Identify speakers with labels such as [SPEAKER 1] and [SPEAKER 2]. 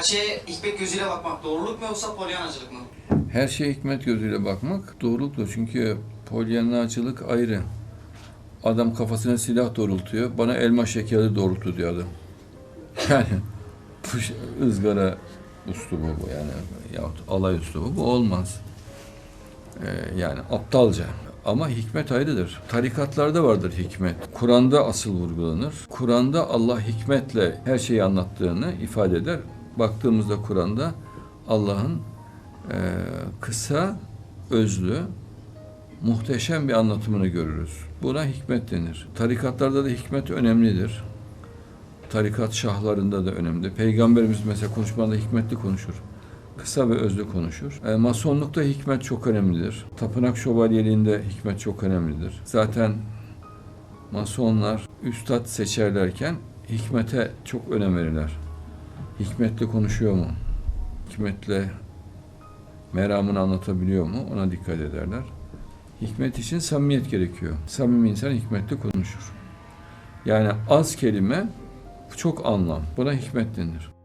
[SPEAKER 1] Her şeye hikmet gözüyle bakmak doğruluk mu yoksa polyanacılık mı?
[SPEAKER 2] Her şeye hikmet gözüyle bakmak doğruluktur. Çünkü polyanlacılık ayrı. Adam kafasına silah doğrultuyor. Bana elma şekeri doğrultu diyor adam. Yani bu ızgara uslubu bu yani. Yahut alay uslubu bu olmaz. Ee, yani aptalca. Ama hikmet ayrıdır. Tarikatlarda vardır hikmet. Kur'an'da asıl vurgulanır. Kur'an'da Allah hikmetle her şeyi anlattığını ifade eder. Baktığımızda Kur'an'da Allah'ın e, kısa, özlü, muhteşem bir anlatımını görürüz. Buna hikmet denir. Tarikatlarda da hikmet önemlidir. Tarikat şahlarında da önemli. Peygamberimiz mesela konuşmada hikmetli konuşur. Kısa ve özlü konuşur. E, masonlukta hikmet çok önemlidir. Tapınak şövalyeliğinde hikmet çok önemlidir. Zaten masonlar üstad seçerlerken hikmete çok önem verirler. Hikmetli konuşuyor mu? Hikmetle meramını anlatabiliyor mu? Ona dikkat ederler. Hikmet için samimiyet gerekiyor. Samimi insan hikmetli konuşur. Yani az kelime çok anlam. Buna hikmet denir.